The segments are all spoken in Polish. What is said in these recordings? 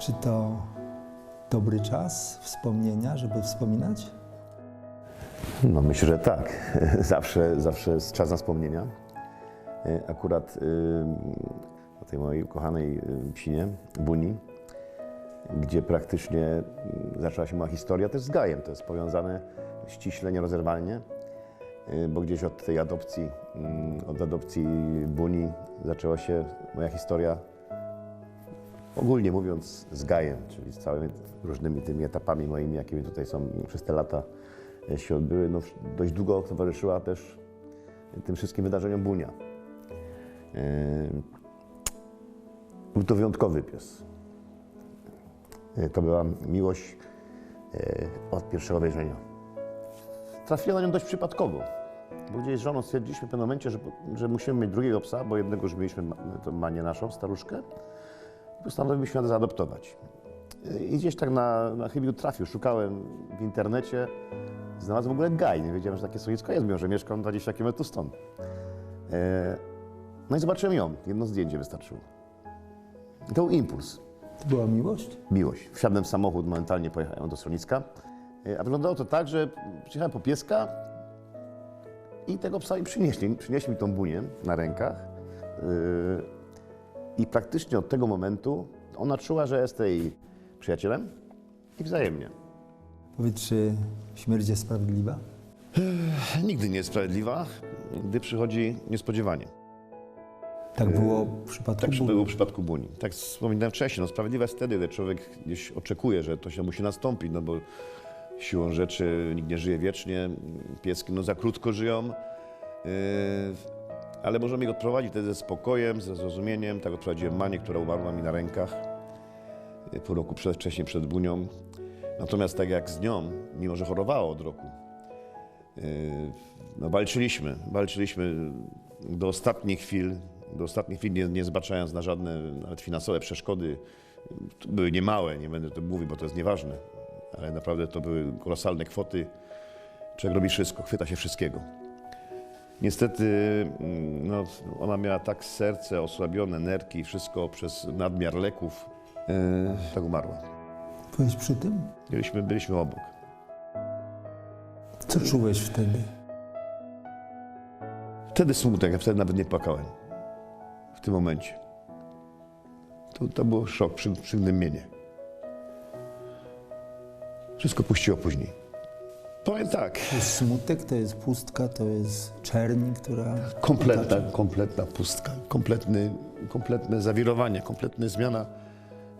Czy to dobry czas wspomnienia, żeby wspominać? No myślę, że tak. Zawsze, zawsze jest czas na wspomnienia. E, Akurat o tej mojej ukochanej y, psinie, Buni, gdzie praktycznie y, zaczęła się moja historia też z Gajem. To jest powiązane ściśle, nierozerwalnie, bo gdzieś od tej adopcji, mm, od adopcji Buni zaczęła się moja historia ogólnie mówiąc z Gajem, czyli z całymi różnymi tymi etapami moimi, jakie tutaj są przez te lata e, się odbyły. No, dość długo towarzyszyła też tym wszystkim wydarzeniom Bunia. E, Był to wyjątkowy pies. E, To była miłość od pierwszego wejrzenia. Trafiła na nią dość przypadkowo. Bo gdzieś z żoną stwierdziliśmy w pewnym momencie, że, że musimy mieć drugiego psa, bo jednego już mieliśmy, to manię naszą, staruszkę. Postanowiliśmy zaadoptować. I gdzieś tak na, na chybił trafił. Szukałem w internecie, znalazłem w ogóle Gaj. Nie wiedziałem, że takie słowisko jest, mimo że mieszkam 20 km stąd. E, no i zobaczyłem ją. Jedno zdjęcie wystarczyło. I to był impuls, To była miłość? miłość. Wsiadłem w samochód, momentalnie pojechałem do schroniska. E, A wyglądało to tak, że przyjechałem po pieska i tego psa mi przynieśli. Przynieśli mi tą bunię na rękach. I praktycznie od tego momentu ona czuła, że jest jej przyjacielem i wzajemnie. Powiedz, czy śmierć jest sprawiedliwa? Nigdy nie jest sprawiedliwa, gdy przychodzi niespodziewanie. Tak było w przypadku Tak było w przypadku Buni. Tak wspominałem wcześniej, no sprawiedliwa jest wtedy, gdy człowiek gdzieś oczekuje, że to się musi nastąpić, no bo siłą rzeczy nikt nie żyje wiecznie, pieski no za krótko żyją, ale możemy ich odprowadzić wtedy ze spokojem, ze zrozumieniem. Tak odprowadziłem Manię, która umarła mi na rękach yy, pół roku przed, wcześniej przed Bunią. Natomiast tak jak z nią, mimo że chorowała od roku, yy, no walczyliśmy, walczyliśmy do ostatnich chwil, do ostatnich chwil, nie, nie zbaczając na żadne nawet finansowe przeszkody. Były niemałe, nie będę tu mówił, bo to jest nieważne, ale naprawdę to były kolosalne kwoty. Człowiek robi wszystko, chwyta się wszystkiego. Niestety mm, no, ona miała tak serce osłabione, nerki, wszystko przez nadmiar leków. Yy, tak umarła. Byłeś przy tym? Byliśmy, byliśmy obok. Co czułeś wtedy? Wtedy smutek, ja wtedy nawet nie płakałem. W tym momencie. To, to był szok, przy, przygnębienie. Wszystko puściło później. Powiem tak, To jest smutek, to jest pustka, to jest czerni, która... kompletna, kompletna pustka, kompletny, kompletne zawirowanie, kompletna zmiana,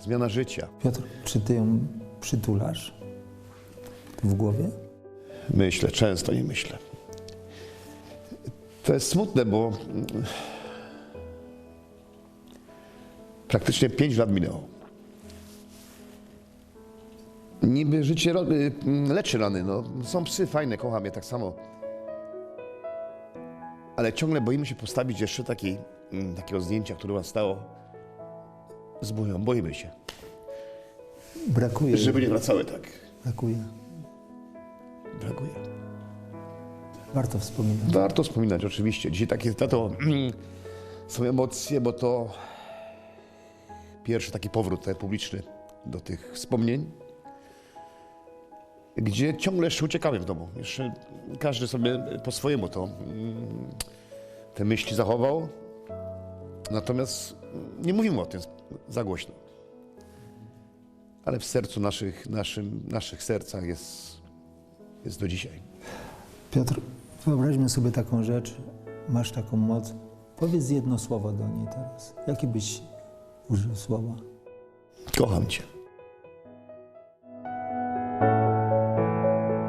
zmiana życia. Piotr, czy ty ją przytulasz? W głowie? Myślę, często nie myślę. To jest smutne, bo praktycznie 5 lat minęło. Niby życie y, mm, leczy rany, no. Są psy fajne, kocham je tak samo. Ale ciągle boimy się postawić jeszcze takiej, mm, takiego zdjęcia, które nas stało z bóją. Boimy się, Brakuje. żeby nie wracały tak. Brakuje. Brakuje. Warto wspominać. Warto wspominać, oczywiście. Dzisiaj takie tato, są emocje, bo to pierwszy taki powrót ten publiczny do tych wspomnień, gdzie ciągle jeszcze uciekamy w domu. Jeszcze każdy sobie po swojemu to mm, te myśli zachował. Natomiast nie mówimy o tym za głośno. Ale w sercu naszych, naszym, naszych sercach jest, jest do dzisiaj. Piotr, wyobraźmy sobie taką rzecz. Masz taką moc. Powiedz jedno słowo do niej teraz. Jakie byś użył słowa? Kocham Cię.